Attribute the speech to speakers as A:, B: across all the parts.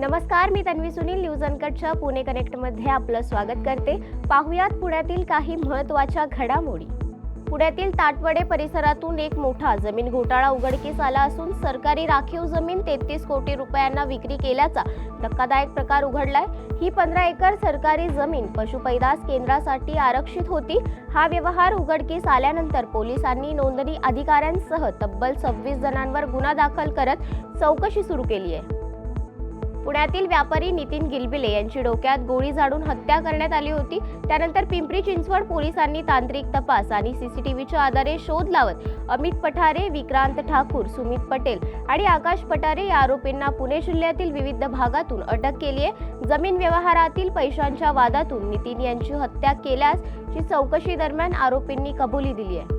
A: नमस्कार मी तन्वी सुनील. न्यूज अनकटच्या पुणे कनेक्टमध्ये आपलं स्वागत करते. पाहुयात पुण्यातील काही महत्त्वाच्या घडामोडी. पुण्यातील ताटवडे परिसरातून एक मोठा जमीन घोटाळा उघडकीस आला असून सरकारी राखीव जमीन तेहतीस कोटी रुपयांना विक्री केल्याचा धक्कादायक प्रकार उघडलाय. ही पंधरा एकर सरकारी जमीन पशुपैदास केंद्रासाठी आरक्षित होती. हा व्यवहार उघडकीस आल्यानंतर पोलिसांनी नोंदणी अधिकाऱ्यांसह तब्बल सव्वीस जणांवर गुन्हा दाखल करत चौकशी सुरू केली आहे. पुण्यातील व्यापारी नितीन गिलबिले यांची डोक्यात गोळी झाडून हत्या करण्यात आली होती. त्यानंतर पिंपरी चिंचवड पोलिसांनी तांत्रिक तपास आणि सीसीटीव्हीच्या आधारे शोध लावत अमित पठारे विक्रांत ठाकूर सुमित पटेल आणि आकाश पठारे या आरोपींना पुणे जिल्ह्यातील विविध भागातून अटक केली आहे. जमीन व्यवहारातील पैशांच्या वादातून नितीन यांची हत्या केल्यासची चौकशी दरम्यान आरोपींनी कबुली दिली आहे.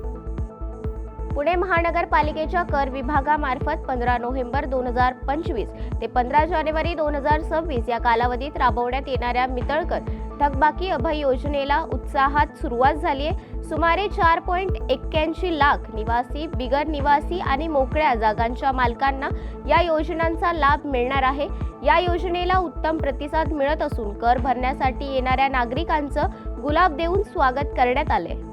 A: पुणे महानगरपालिकेच्या कर विभागामार्फत पंधरा नोव्हेंबर दोन हजार पंचवीस ते पंधरा जानेवारी दोन हजार सव्वीस या कालावधीत राबवण्यात येणाऱ्या मितळकर थकबाकी अभय योजनेला उत्साहात सुरुवात झाली आहे. सुमारे चार पॉईंट एक्क्याऐंशी लाख निवासी बिगर निवासी आणि मोकळ्या जागांच्या मालकांना या योजनांचा लाभ मिळणार आहे. या योजनेला उत्तम प्रतिसाद मिळत असून कर भरण्यासाठी येणाऱ्या नागरिकांचं गुलाब देऊन स्वागत करण्यात आले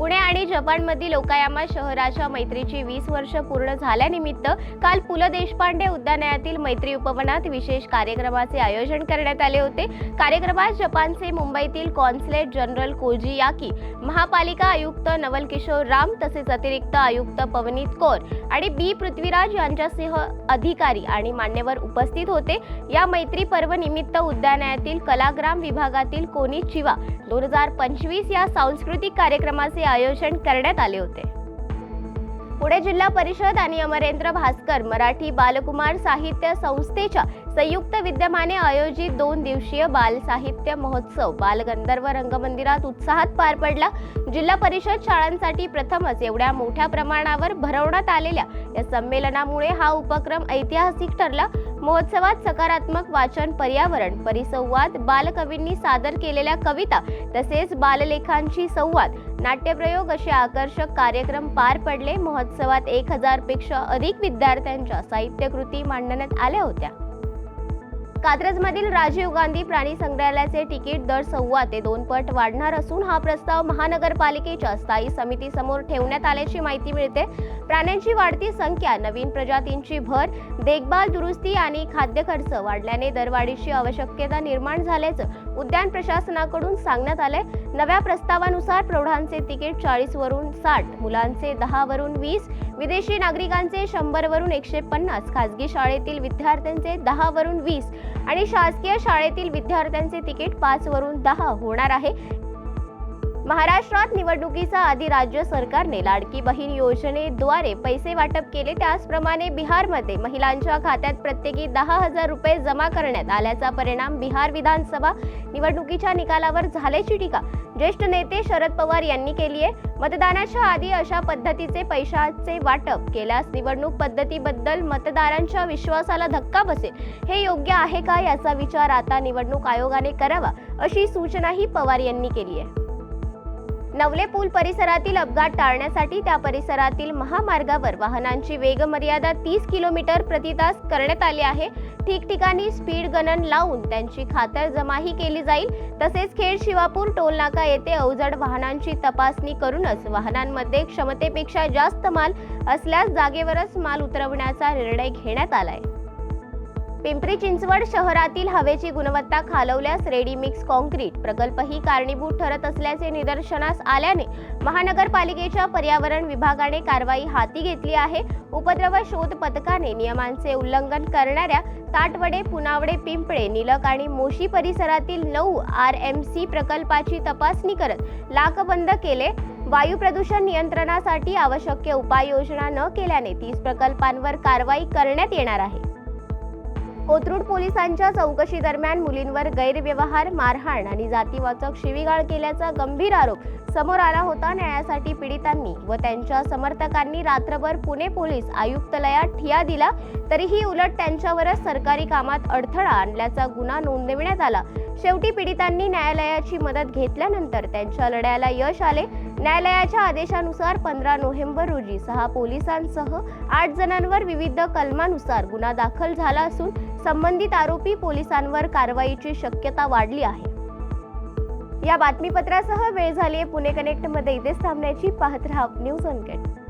A: पुणे आणि जपानमधील ओकायामा शहराच्या मैत्रीची वीस वर्ष पूर्ण झाल्यानिमित्त काल पु ल देशपांडे उद्यानयातील मैत्री उपवनात विशेष कार्यक्रमाचे आयोजन करण्यात आले होते. कार्यक्रमात जपानचे मुंबईतील कॉन्सलेट जनरल कोजी याकी महापालिका आयुक्त नवल किशोर राम तसेच अतिरिक्त आयुक्त पवनीत कौर आणि बी पृथ्वीराज यांच्यासह अधिकारी आणि मान्यवर उपस्थित होते. या मैत्री पर्व निमित्त उद्यानातील कलाग्राम विभागातील कोणी चिवा दोन हजार पंचवीस या सांस्कृतिक कार्यक्रमाचे आयोजन करण्यात आले होते. पुणे जिल्हा परिषद आणि अमरेंद्र भास्कर मराठी बालकुमार साहित्य संस्थेच्या संयुक्त विद्यमाने आयोजित दोन दिवसीय बाल साहित्य महोत्सव बालगंधर्व रंगमंदिरात उत्साहात पार पडला. जिल्हा परिषद शाळांसाठी प्रथमच एवढ्या मोठ्या प्रमाणावर भरवण्यात आलेल्या या संमेलनामुळे हा उपक्रम ऐतिहासिक ठरला. महोत्सवात सकारात्मक वाचन पर्यावरण परिसंवाद बालकवींनी सादर केलेल्या कविता तसेच बाललेखांची संवाद नाट्यप्रयोग असे आकर्षक कार्यक्रम पार पडले. महोत्सवात एक हजारपेक्षा अधिक विद्यार्थ्यांच्या साहित्यकृती मांडण्यात आल्या होत्या. कात्रजमधील राजीव गांधी प्राणी संग्रहालयाचे तिकीट दर सव्वा ते दोन पट वाढणार असून हा प्रस्ताव महानगरपालिकेच्या स्थायी समितीसमोर ठेवण्यात आल्याची माहिती मिळते. प्राण्यांची वाढती संख्या नवीन प्रजातींची भर देखभाल दुरुस्ती आणि खाद्य खर्च वाढल्याने दरवाढीची आवश्यकता निर्माण झाल्याचं उद्यान प्रशासनाकडून सांगण्यात आले नव्या प्रस्तावानुसार प्रौढांचे तिकीट चाळीस वरून साठ मुलांचे दहा वरून वीस विदेशी नागरिकांचे शंभर वरून एकशे पन्नास खासगी शाळेतील विद्यार्थ्यांचे दहा वरून वीस आणि शासकीय शाळेतील विद्यार्थ्यांचे तिकीट पाच वरून दहा होणार आहे. महाराष्ट्रात निवडणुकीचा आधी राज्य सरकारने लाडकी बहीण योजनेद्वारे पैसे वाटप केले. त्याचप्रमाणे बिहारमध्ये महिलांच्या खात्यात प्रत्येकी दहा हजार रुपये जमा करण्यात आल्याचा परिणाम बिहार विधानसभा निवडणुकीच्या निकालावर झाल्याची टीका ज्येष्ठ नेते शरद पवार यांनी केली आहे मतदानाच्या आधी अशा पद्धतीचे पैशाचे वाटप केल्यास निवडणूक पद्धतीबद्दल मतदारांच्या विश्वासाला धक्का बसेल. हे योग्य आहे का याचा विचार आता निवडणूक आयोगाने करावा अशी सूचनाही पवार यांनी केली आहे नवले पूल परिसरातील अपघात टाळण्यासाठी त्या परिसरातील महामार्गावर वाहनांची वेगमर्यादा तीस किलोमीटर प्रतितास करण्यात आली आहे. ठिकठिकाणी स्पीड गणन लावून त्यांची खातरजमाही केली जाईल. तसेच खेड शिवापूर टोल नाका येथे अवजड वाहनांची तपासणी करूनच वाहनांमध्ये क्षमतेपेक्षा जास्त माल असल्यास जागेवरच माल उतरवण्याचा निर्णय घेण्यात आलाय. पिंपरी चिंचवड शहरातील हवेची गुणवत्ता खालवल्यास रेडीमिक्स कॉन्क्रीट प्रकल्पही कारणीभूत ठरत असल्याचे निदर्शनास आल्याने महानगरपालिकेच्या पर्यावरण विभागाने कारवाई हाती घेतली आहे. उपद्रव शोध पथकाने नियमांचे उल्लंघन करणाऱ्या ताटवडे पुनावडे पिंपळे निलक आणि मोशी परिसरातील नऊ आर एम सी प्रकल्पाची तपासणी करत लाकबंद केले. वायू प्रदूषण नियंत्रणासाठी आवश्यक उपाययोजना न केल्याने तीस प्रकल्पांवर कारवाई करण्यात येणार आहे. कोथरूड पोलिसांच्या चौकशी दरम्यान मुलींवर गैरव्यवहार मारहाण आणि जातीवाचक शिवीगाळ केल्याचा गंभीर आरोप समोर आला होता न्यायासाठी पीडितांनी व त्यांच्या समर्थकांनी रात्रभर पुणे पोलीस आयुक्तालयात ठिया दिला. तरीही उलट त्यांच्यावरच सरकारी कामात अडथळा आणल्याचा गुन्हा नोंदविण्यात आला. शेवटी पीडितांनी न्यायालयाची मदत घेतल्यानंतर त्यांच्या लढ्याला यश आले. न्यायालयाच्या आदेशानुसार पंधरा नोव्हेंबर रोजी सहा पोलिसांसह आठ जणांवर विविध कलमानुसार गुन्हा दाखल झाला असून संबंधित आरोपी पोलिसांवर कारवाईची शक्यता वाढली आहे. या बातमीपत्रासह वेळ झाली आहे पुणे कनेक्टमध्ये. इथेच थांबण्याची पाहत राहा न्यूज अनकेट